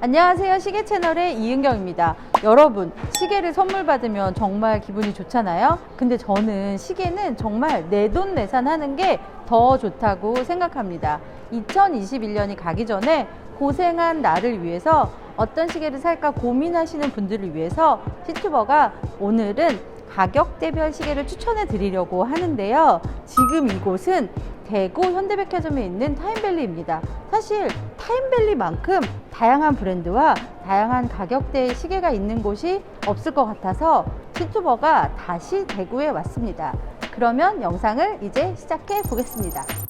안녕하세요. 시계 채널의 이은경입니다. 여러분, 시계를 선물 받으면 정말 기분이 좋잖아요. 근데 저는 시계는 정말 내돈내산 하는 게 더 좋다고 생각합니다. 2021년이 가기 전에 고생한 나를 위해서 어떤 시계를 살까 고민하시는 분들을 위해서 시튜버가 오늘은 가격대별 시계를 추천해 드리려고 하는데요. 지금 이곳은 대구 현대백화점에 있는 타임밸리입니다. 사실 타임밸리만큼 다양한 브랜드와 다양한 가격대의 시계가 있는 곳이 없을 것 같아서 시튜버가 다시 대구에 왔습니다. 그러면 영상을 이제 시작해 보겠습니다.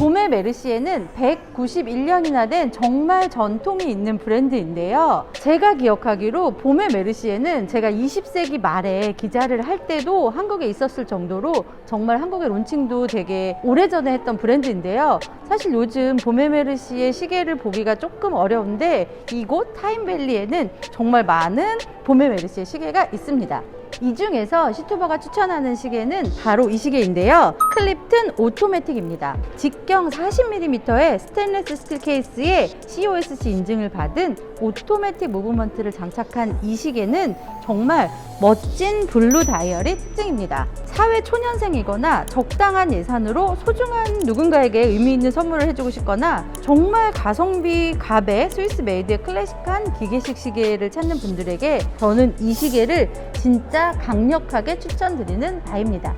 봄의 메르시에는 191년이나 된 정말 전통이 있는 브랜드인데요. 제가 기억하기로 봄의 메르시에는 제가 20세기 말에 기자를 할 때도 한국에 있었을 정도로 정말 한국의 론칭도 되게 오래전에 했던 브랜드인데요. 사실 요즘 봄의 메르시의 시계를 보기가 조금 어려운데 이곳 타임밸리에는 정말 많은 봄의 메르시의 시계가 있습니다. 이 중에서 시투버가 추천하는 시계는 바로 이 시계인데요. 클립튼 오토매틱입니다. 직경 40mm의 스테인리스 스틸 케이스에 COSC 인증을 받은 오토매틱 무브먼트를 장착한 이 시계는 정말 멋진 블루 다이얼이 특징입니다. 사회 초년생이거나 적당한 예산으로 소중한 누군가에게 의미 있는 선물을 해주고 싶거나 정말 가성비 갑의 스위스 메이드의 클래식한 기계식 시계를 찾는 분들에게 저는 이 시계를 진짜 강력하게 추천드리는 바입니다.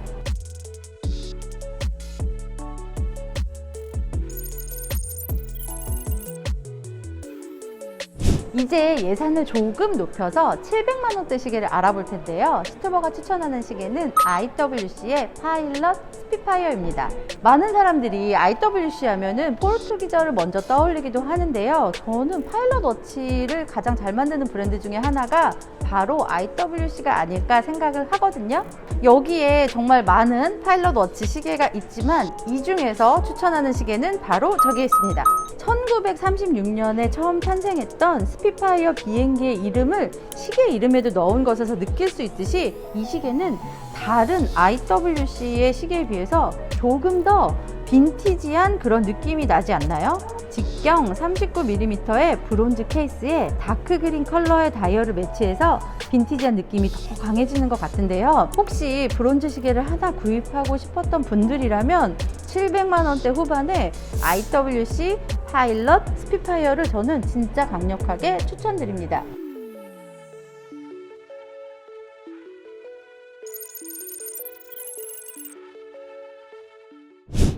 이제 예산을 조금 높여서 700만 원대 시계를 알아볼 텐데요. 시투버가 추천하는 시계는 IWC의 파일럿 스피파이어입니다. 많은 사람들이 IWC 하면은 포르투기저를 먼저 떠올리기도 하는데요. 저는 파일럿 워치를 가장 잘 만드는 브랜드 중에 하나가 바로 IWC가 아닐까 생각을 하거든요. 여기에 정말 많은 파일럿 워치 시계가 있지만 이 중에서 추천하는 시계는 바로 저기에 있습니다. 1936년에 처음 탄생했던 스피파이어 비행기의 이름을 시계 이름에도 넣은 것에서 느낄 수 있듯이 이 시계는 다른 IWC의 시계에 비해서 조금 더 빈티지한 그런 느낌이 나지 않나요? 직경 39mm의 브론즈 케이스에 다크 그린 컬러의 다이얼을 매치해서 빈티지한 느낌이 더 강해지는 것 같은데요. 혹시 브론즈 시계를 하나 구입하고 싶었던 분들이라면 700만 원대 후반에 IWC 파일럿 스피파이어를 저는 진짜 강력하게 추천드립니다.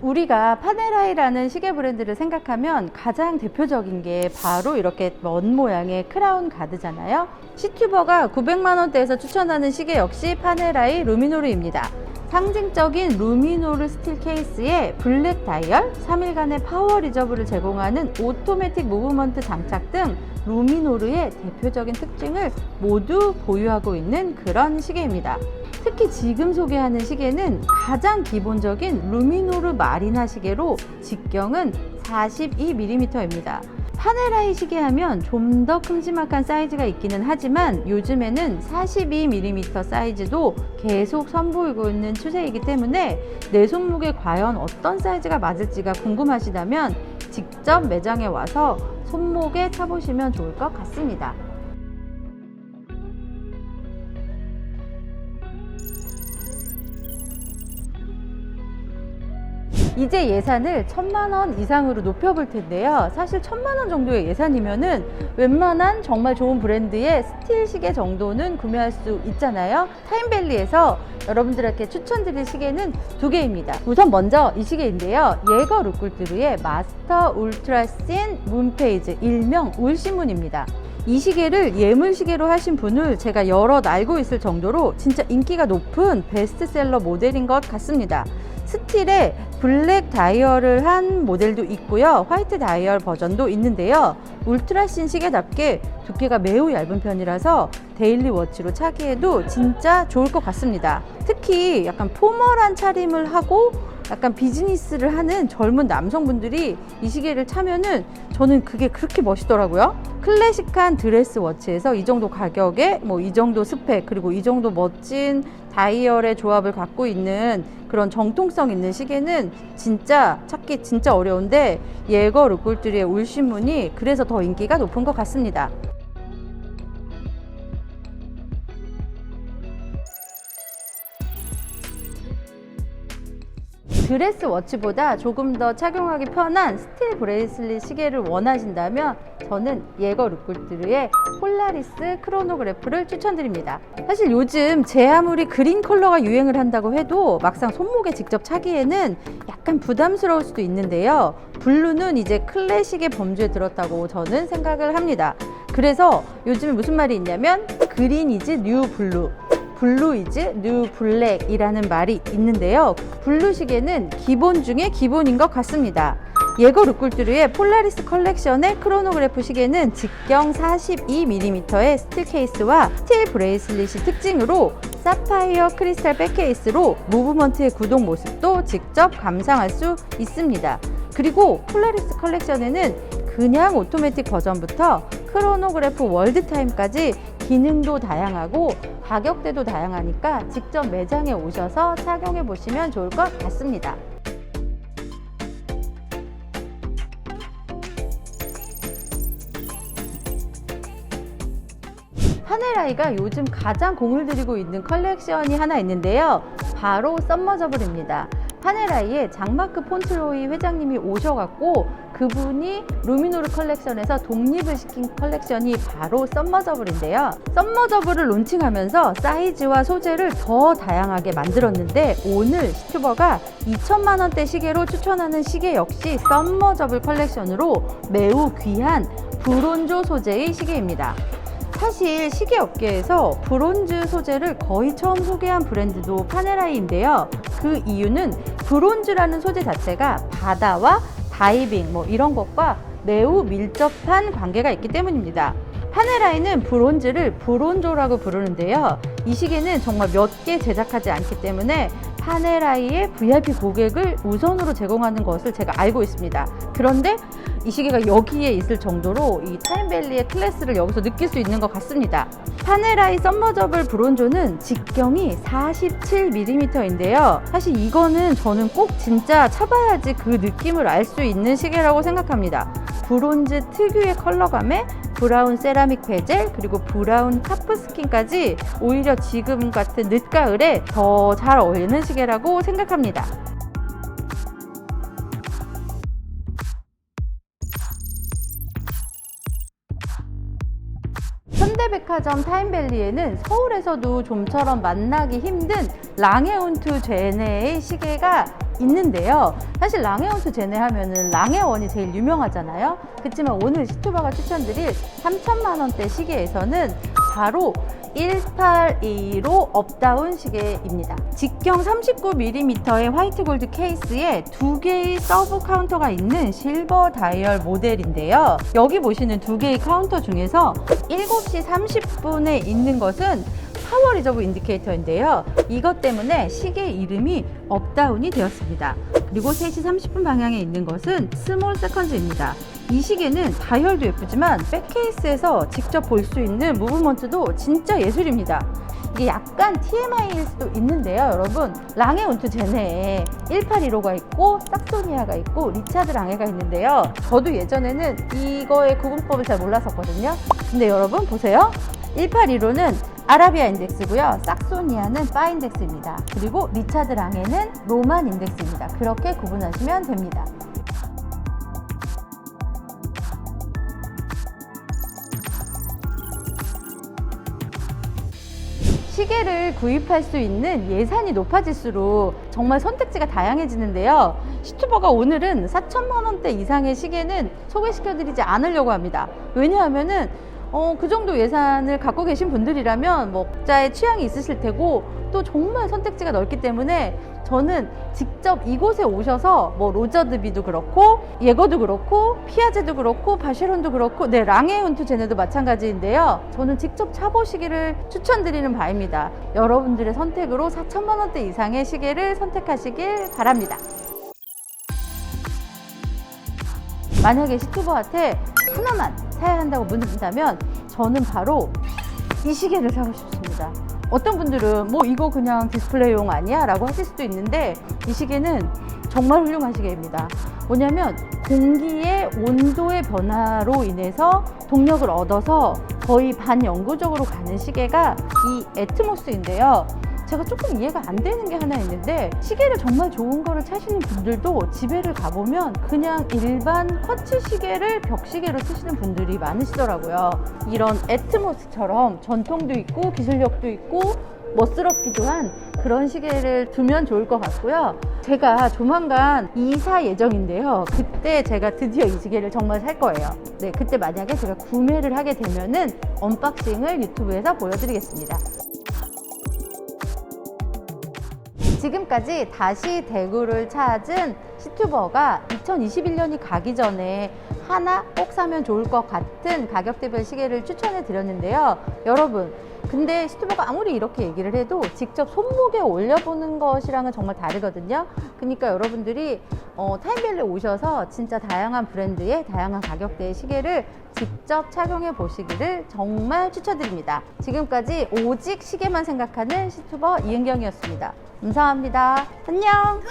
우리가 파네라이라는 시계 브랜드를 생각하면 가장 대표적인 게 바로 이렇게 먼 모양의 크라운 가드잖아요. 시튜버가 900만 원대에서 추천하는 시계 역시 파네라이 루미노르입니다. 상징적인 루미노르 스틸 케이스에 블랙 다이얼, 3일간의 파워 리저브를 제공하는 오토매틱 무브먼트 장착 등 루미노르의 대표적인 특징을 모두 보유하고 있는 그런 시계입니다. 특히 지금 소개하는 시계는 가장 기본적인 루미노르 마리나 시계로 직경은 42mm입니다. 파네라이 시계 하면 좀 더 큼지막한 사이즈가 있기는 하지만 요즘에는 42mm 사이즈도 계속 선보이고 있는 추세이기 때문에 내 손목에 과연 어떤 사이즈가 맞을지가 궁금하시다면 직접 매장에 와서 손목에 차보시면 좋을 것 같습니다. 이제 예산을 천만 원 이상으로 높여볼 텐데요. 사실 천만 원 정도의 예산이면은 웬만한 정말 좋은 브랜드의 스틸 시계 정도는 구매할 수 있잖아요. 타임밸리에서 여러분들에게 추천드릴 시계는 두 개입니다. 우선 먼저 이 시계인데요. 예거 루꿀트루의 마스터 울트라신 문페이즈 일명 울신문입니다. 이 시계를 예물 시계로 하신 분을 제가 여럿 알고 있을 정도로 진짜 인기가 높은 베스트셀러 모델인 것 같습니다. 스틸에 블랙 다이얼을 한 모델도 있고요. 화이트 다이얼 버전도 있는데요. 울트라신 시계답게 두께가 매우 얇은 편이라서 데일리 워치로 차기에도 진짜 좋을 것 같습니다. 특히 약간 포멀한 차림을 하고 약간 비즈니스를 하는 젊은 남성분들이 이 시계를 차면은 저는 그게 그렇게 멋있더라고요. 클래식한 드레스 워치에서 이 정도 가격에 뭐 이 정도 스펙 그리고 이 정도 멋진 다이얼의 조합을 갖고 있는 그런 정통성 있는 시계는 진짜 찾기 진짜 어려운데 예거 르골드리의 울신문이 그래서 더 인기가 높은 것 같습니다. 드레스 워치보다 조금 더 착용하기 편한 스틸 브레이슬릿 시계를 원하신다면 저는 예거 르골드르의 폴라리스 크로노그래프를 추천드립니다. 사실 요즘 제 아무리 그린 컬러가 유행을 한다고 해도 막상 손목에 직접 차기에는 약간 부담스러울 수도 있는데요. 블루는 이제 클래식의 범주에 들었다고 저는 생각을 합니다. 그래서 요즘에 무슨 말이 있냐면 그린 이즈 뉴 블루 블루 이즈 뉴 블랙이라는 말이 있는데요. 블루 시계는 기본 중에 기본인 것 같습니다. 예거 르꿀뚜르의 폴라리스 컬렉션의 크로노그래프 시계는 직경 42mm의 스틸 케이스와 스틸 브레이슬릿이 특징으로 사파이어 크리스탈 백케이스로 무브먼트의 구동 모습도 직접 감상할 수 있습니다. 그리고 폴라리스 컬렉션에는 그냥 오토매틱 버전부터 크로노그래프 월드타임까지 기능도 다양하고 가격대도 다양하니까 직접 매장에 오셔서 착용해 보시면 좋을 것 같습니다. 파네라이가 요즘 가장 공을 들이고 있는 컬렉션이 하나 있는데요. 바로 썸머저블입니다. 파네라이의 장마크 폰트로이 회장님이 오셔갖고 그분이 루미노르 컬렉션에서 독립을 시킨 컬렉션이 바로 썸머저블인데요. 썸머저블을 론칭하면서 사이즈와 소재를 더 다양하게 만들었는데 오늘 시튜버가 2천만 원대 시계로 추천하는 시계 역시 썸머저블 컬렉션으로 매우 귀한 브론조 소재의 시계입니다. 사실 시계 업계에서 브론즈 소재를 거의 처음 소개한 브랜드도 파네라이인데요. 그 이유는 브론즈라는 소재 자체가 바다와 다이빙 뭐 이런 것과 매우 밀접한 관계가 있기 때문입니다. 파네라이는 브론즈를 브론조라고 부르는데요. 이 시계는 정말 몇 개 제작하지 않기 때문에 파네라이의 VIP 고객을 우선으로 제공하는 것을 제가 알고 있습니다. 그런데 이 시계가 여기에 있을 정도로 이 타임밸리의 클래스를 여기서 느낄 수 있는 것 같습니다. 파네라이 썸머저블 브론조는 직경이 47mm인데요. 사실 이거는 저는 꼭 진짜 차봐야지 그 느낌을 알 수 있는 시계라고 생각합니다. 브론즈 특유의 컬러감에 브라운 세라믹 베젤 그리고 브라운 카프 스킨까지 오히려 지금 같은 늦가을에 더 잘 어울리는 시계라고 생각합니다. 현대백화점 타임밸리에는 서울에서도 좀처럼 만나기 힘든 랑해운투 제네의 시계가 있는데요. 사실 랑해운투 제네 하면은 랑해원이 제일 유명하잖아요. 그렇지만 오늘 시투바가 추천드릴 3천만 원대 시계에서는 바로 182로 업다운 시계입니다. 직경 39mm의 화이트 골드 케이스에 두 개의 서브 카운터가 있는 실버 다이얼 모델인데요. 여기 보시는 두 개의 카운터 중에서 7시 30분에 있는 것은 파워 리저브 인디케이터인데요. 이것 때문에 시계 이름이 업다운이 되었습니다. 그리고 3시 30분 방향에 있는 것은 스몰 세컨즈입니다. 이 시계는 다이얼도 예쁘지만 백케이스에서 직접 볼 수 있는 무브먼트도 진짜 예술입니다. 이게 약간 TMI일 수도 있는데요, 여러분. 랑해 운투 제네에 1815가 있고 삭소니아가 있고 리차드 랑해가 있는데요. 저도 예전에는 이거의 구분법을 잘 몰랐었거든요. 근데 여러분 보세요. 1815는 아라비아 인덱스고요. 삭소니아는 바 인덱스입니다. 그리고 리차드 랑해는 로만 인덱스입니다. 그렇게 구분하시면 됩니다. 시계를 구입할 수 있는 예산이 높아질수록 정말 선택지가 다양해지는데요. 시투버가 오늘은 4천만 원대 이상의 시계는 소개시켜드리지 않으려고 합니다. 왜냐하면은 어, 그 정도 예산을 갖고 계신 분들이라면 뭐 각자의 취향이 있으실 테고 또 정말 선택지가 넓기 때문에 저는 직접 이곳에 오셔서 뭐 로저드비도 그렇고 예거도 그렇고 피아제도 그렇고 바쉐론도 그렇고 네 랑에운투 제네도 마찬가지인데요. 저는 직접 차보시기를 추천드리는 바입니다. 여러분들의 선택으로 4천만 원대 이상의 시계를 선택하시길 바랍니다. 만약에 시투버한테 하나만 사야 한다고 묻는다면 저는 바로 이 시계를 사고 싶습니다. 어떤 분들은 뭐 이거 그냥 디스플레이용 아니야? 라고 하실 수도 있는데 이 시계는 정말 훌륭한 시계입니다. 뭐냐면 공기의 온도의 변화로 인해서 동력을 얻어서 거의 반영구적으로 가는 시계가 이 애트모스인데요. 제가 조금 이해가 안 되는 게 하나 있는데 시계를 정말 좋은 거를 차시는 분들도 집에를 가보면 그냥 일반 쿼츠 시계를 벽시계로 쓰시는 분들이 많으시더라고요. 이런 애트모스처럼 전통도 있고 기술력도 있고 멋스럽기도 한 그런 시계를 두면 좋을 것 같고요. 제가 조만간 이사 예정인데요. 그때 제가 드디어 이 시계를 정말 살 거예요. 네, 그때 만약에 제가 구매를 하게 되면은 언박싱을 유튜브에서 보여드리겠습니다. 지금까지 다시 대구를 찾은 시튜버가 2021년이 가기 전에 하나 꼭 사면 좋을 것 같은 가격대별 시계를 추천해 드렸는데요. 여러분, 근데 시튜버가 아무리 이렇게 얘기를 해도 직접 손목에 올려보는 것이랑은 정말 다르거든요. 그러니까 여러분들이 어, 타임벨에 오셔서 진짜 다양한 브랜드의 다양한 가격대의 시계를 직접 착용해 보시기를 정말 추천드립니다. 지금까지 오직 시계만 생각하는 시튜버 이은경이었습니다. 감사합니다. 안녕!